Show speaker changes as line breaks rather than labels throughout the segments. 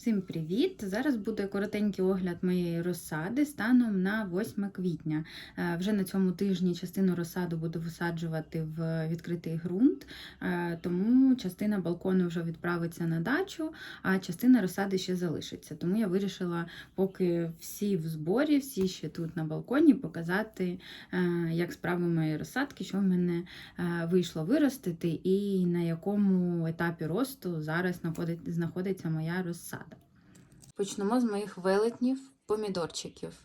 Всім привіт! Зараз буде коротенький огляд моєї розсади станом на 8 квітня. Е, Вже на цьому тижні частину розсаду буду висаджувати в відкритий ґрунт, е, тому частина балкону вже відправиться на дачу, а частина розсади ще залишиться. Тому я вирішила, поки всі в зборі, всі ще тут на балконі, показати, е, як справи моєї розсадки, що в мене вийшло виростити і на якому етапі росту зараз знаходиться моя розсада. Почнемо з моїх велетнів, помідорчиків.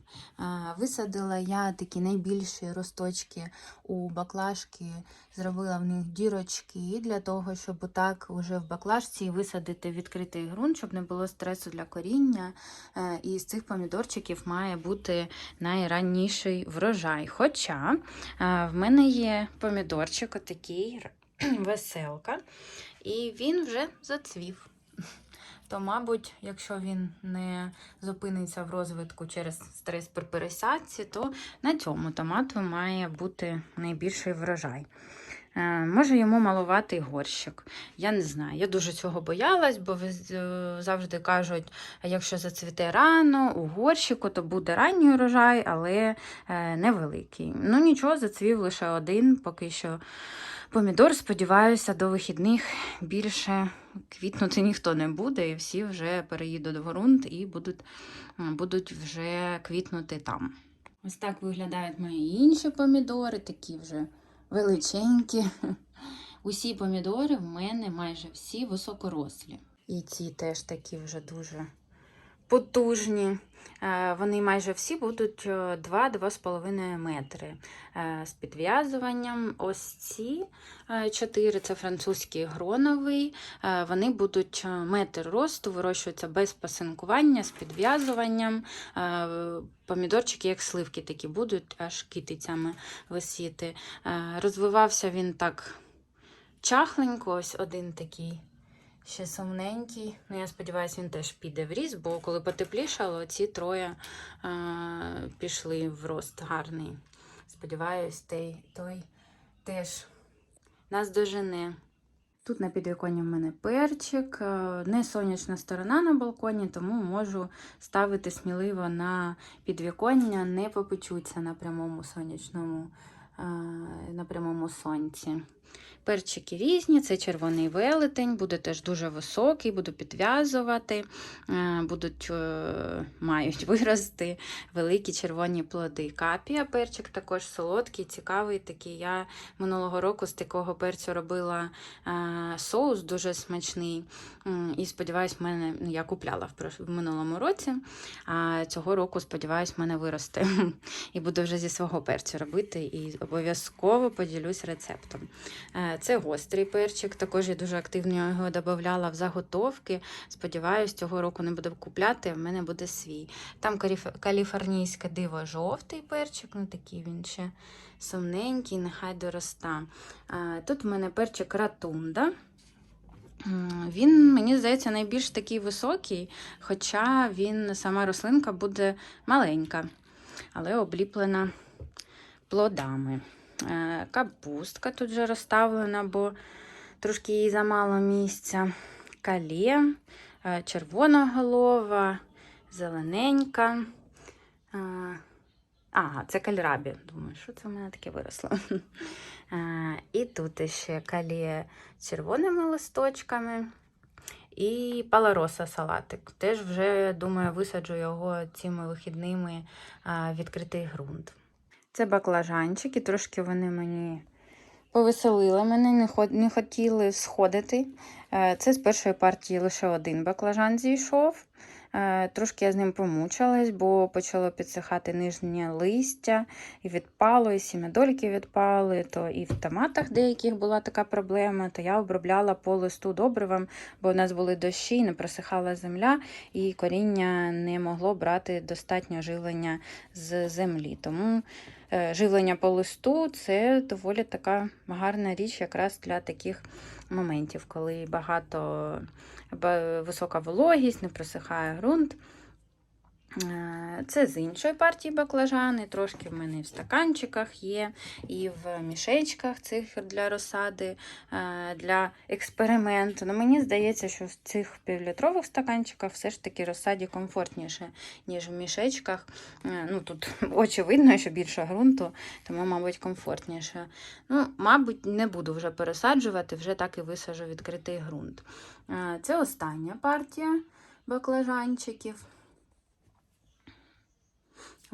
Висадила я такі найбільші росточки у баклажки, зробила в них дірочки для того, щоб отак уже в баклажці висадити відкритий ґрунт, щоб не було стресу для коріння. Е, І з цих помідорчиків має бути найранніший врожай. Хоча е, в мене є помідорчик, отакий веселка, і він вже зацвів то, мабуть, якщо він не зупиниться в розвитку через стрес при пересадці, то на цьому томату має бути найбільший врожай. Е, Може йому малуватий горщик. Я не знаю. Я дуже цього боялась, бо е, завжди кажуть, якщо зацвіте рано у горщику, то буде ранній урожай, але е, невеликий. Ну нічого, зацвів лише один, поки що помідор. Сподіваюся, до вихідних більше квітнути ніхто не буде, і всі вже переїдуть в ґрунт і будуть, будуть вже квітнути там. Ось так виглядають мої інші помідори, такі вже величенькі. Усі помідори в мене майже всі високорослі. І ці теж такі вже дуже потужні. Е, Вони майже всі будуть е, 2-2,5 метри е, з підв'язуванням. Ось ці е, чотири це французький гроновий. Е, Вони будуть е, метр росту, вирощуються без пасинкування, з підв'язуванням. Е, Помідорчики, як сливки, такі будуть аж китицями висіти. Е, Розвивався він так чахленько, ось один такий ще сумненький. Ну, я сподіваюся, він теж піде в ріст, бо коли потеплішало, ці троє е, пішли в рост гарний. Сподіваюсь, той, той теж нас дожене. Тут на підвіконні в мене перчик, е, не сонячна сторона на балконі, тому можу ставити сміливо на підвіконня, не попечуться на прямому сонячному, е, на прямому сонці. Перчики різні, це червоний велетень, буде теж дуже високий, буду підв'язувати, е, будуть, е, мають вирости великі червоні плоди. Капія перчик також солодкий, цікавий такий. Я минулого року з такого перцю робила е, соус дуже смачний. І сподіваюсь, мене ну, я купляла в, минулому році, а цього року, сподіваюсь, мене виросте. І буду вже зі свого перцю робити і обов'язково поділюсь рецептом. Це гострий перчик, також я дуже активно його додавала в заготовки. Сподіваюсь, цього року не буду купляти, в мене буде свій. Там каліфорнійське диво жовтий перчик, ну такий він ще сумненький, нехай дороста. Тут в мене перчик ратунда. Він, мені здається, найбільш такий високий, хоча він, сама рослинка буде маленька, але обліплена плодами. Е, Капустка тут вже розставлена, бо трошки їй замало місця. Калє, е, червоноголова, зелененька. Е, Ага, це кальрабі. Думаю, що це в мене таке виросло. І тут ще калє з червоними листочками. І палароса салатик. Теж вже, думаю, висаджу його цими вихідними відкритий ґрунт. Це баклажанчики, трошки вони мені повеселили мене, не, хотіли сходити. Е, Це з першої партії лише один баклажан зійшов. Е, Трошки я з ним помучилась, бо почало підсихати нижнє листя, і відпало, і сім'ядольки відпали, то і в томатах деяких була така проблема, то я обробляла по листу добривом, бо в нас були дощі, не просихала земля, і коріння не могло брати достатньо живлення з землі. Тому живлення по листу це доволі така гарна річ якраз для таких моментів, коли багато висока вологість, не просихає ґрунт. Е, Це з іншої партії баклажани, трошки в мене в стаканчиках є, і в мішечках цих для розсади, е, для експерименту. Ну, мені здається, що в цих півлітрових стаканчиках все ж таки розсаді комфортніше, ніж в мішечках. Е, Ну, Тут очевидно, що більше ґрунту, тому, мабуть, комфортніше. Ну, Мабуть, не буду вже пересаджувати, вже так і висажу відкритий ґрунт. Це остання партія баклажанчиків.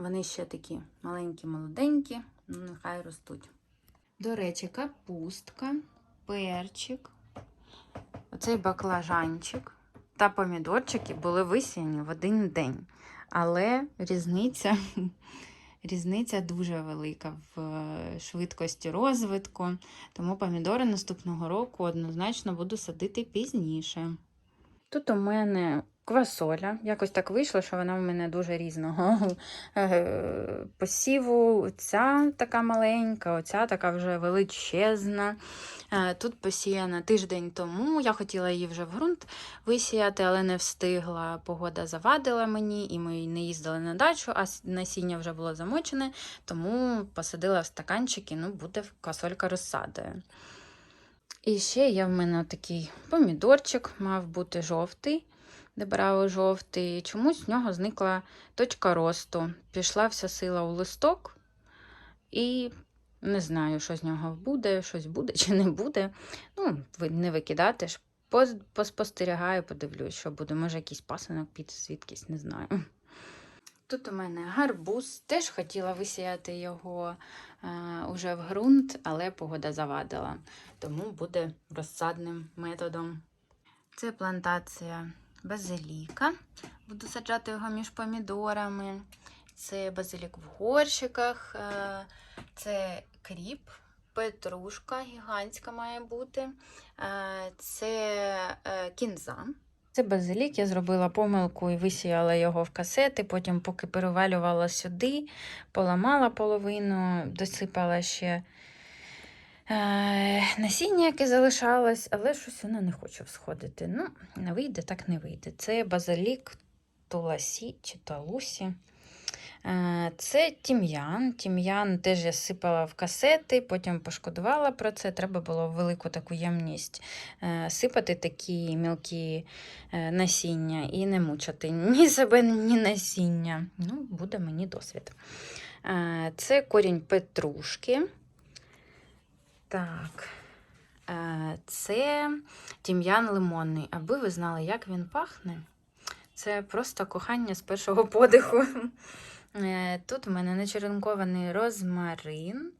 Вони ще такі маленькі, молоденькі, ну нехай ростуть. До речі, капустка, перчик, оцей баклажанчик та помідорчики були висіяні в один день. Але різниця, різниця дуже велика в е, швидкості розвитку. Тому помідори наступного року однозначно буду садити пізніше. Тут у мене квасоля. Якось так вийшло, що вона в мене дуже різного е, посіву. Ця така маленька, оця така вже величезна. Е, Тут посіяна тиждень тому. Я хотіла її вже в ґрунт висіяти, але не встигла. Погода завадила мені, і ми не їздили на дачу, а насіння вже було замочене, тому посадила в стаканчики, ну, буде квасолька розсадою. І ще є в мене такий помідорчик, мав бути жовтий, де брали жовтий. Чомусь в нього зникла точка росту. Пішла вся сила у листок, і не знаю, що з нього буде, щось буде чи не буде. Ну, не викидати ж. Поспостерігаю, подивлюсь, що буде. Може, якийсь пасинок під звідкись, не знаю. Тут у мене гарбуз. Теж хотіла висіяти його е, уже в ґрунт, але погода завадила. Тому буде розсадним методом. Це плантація базиліка. Буду саджати його між помідорами. Це базилік в горщиках, е, це кріп, петрушка гігантська має бути. Е, Це е, кінза. Це базилік, я зробила помилку і висіяла його в касети. Потім, поки перевалювала сюди, поламала половину, досипала ще насіння, яке залишалось, але щось воно не хоче всходити. Ну, не вийде, так не вийде. Це базилік Туласі чи Талусі. Е, Це тім'ян. Тім'ян теж я сипала в касети, потім пошкодувала про це. Треба було велику таку ємність е, сипати такі мілкі е, насіння і не мучити ні себе, ні насіння. Ну, буде мені досвід. Е, Це корінь петрушки. Так. Е, Це тім'ян лимонний. Аби ви знали, як він пахне. Це просто кохання з першого подиху. Е, Тут в мене начеренкований розмарин.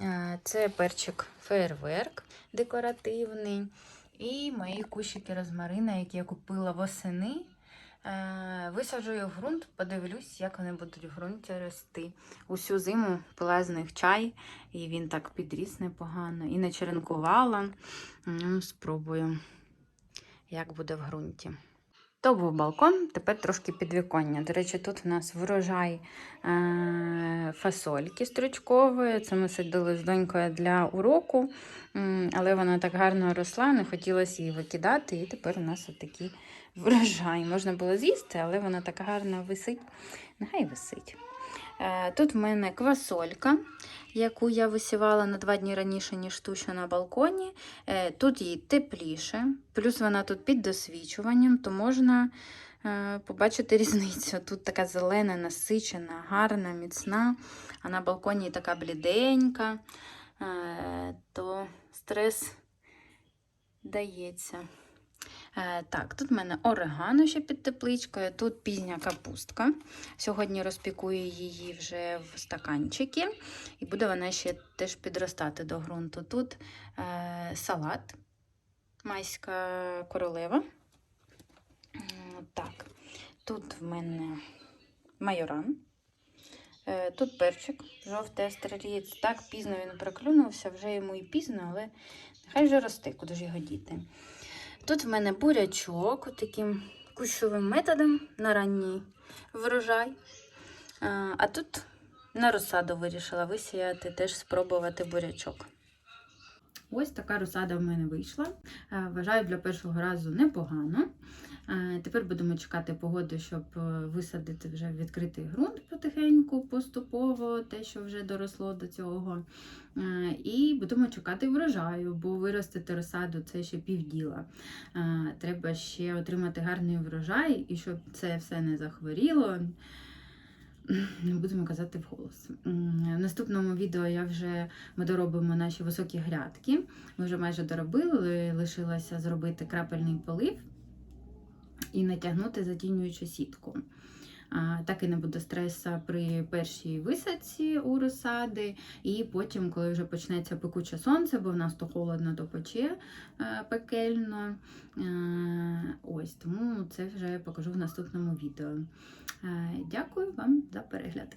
Е, Це перчик фейерверк декоративний. І мої кущики розмарина, які я купила восени. Е, Висаджую в ґрунт, подивлюсь, як вони будуть в ґрунті рости. Усю зиму пила з них чай, і він так підріс непогано. І не черенкувала. Спробую, як буде в ґрунті. То був балкон, тепер трошки підвіконня. До речі, тут в нас врожай е- фасольки стручкової. Це ми сиділи з донькою для уроку, але вона так гарно росла, не хотілося її викидати. І тепер у нас отакий врожай. Можна було з'їсти, але вона так гарно висить. Нехай висить. Е, Тут в мене квасолька, яку я висівала на два дні раніше, ніж ту, що на балконі. Е, Тут їй тепліше, плюс вона тут під досвічуванням, то можна е, побачити різницю. Тут така зелена, насичена, гарна, міцна, а на балконі така бліденька, то стрес дається. Е, Так, тут в мене орегано ще під тепличкою, тут пізня капустка. Сьогодні розпікую її вже в стаканчики, і буде вона ще теж підростати до ґрунту. Тут е, салат, майська королева. Так, тут в мене майоран. Е, Тут перчик, жовтий астрарієць. Так пізно він проклюнувся, вже йому і пізно, але нехай вже росте, куди ж його діти. Тут в мене бурячок таким кущовим методом на ранній врожай. А, тут на розсаду вирішила висіяти, теж спробувати бурячок. Ось така розсада в мене вийшла. Вважаю, для першого разу непогано. Е, Тепер будемо чекати погоди, щоб е, висадити вже відкритий ґрунт потихеньку, поступово, те, що вже доросло до цього. Е, І будемо чекати врожаю, бо виростити розсаду це ще півділа. Треба ще отримати гарний врожай, і щоб це все не захворіло. Не будемо казати вголос. В наступному відео я вже ми доробимо наші високі грядки. Ми вже майже доробили, лишилося зробити крапельний полив і натягнути затінюючу сітку. Так і не буде стреса при першій висадці у розсади, і потім, коли вже почнеться пекуче сонце, бо в нас то холодно, то пече е, пекельно. Е, Ось тому це вже я покажу в наступному відео. Е, Дякую вам за перегляд.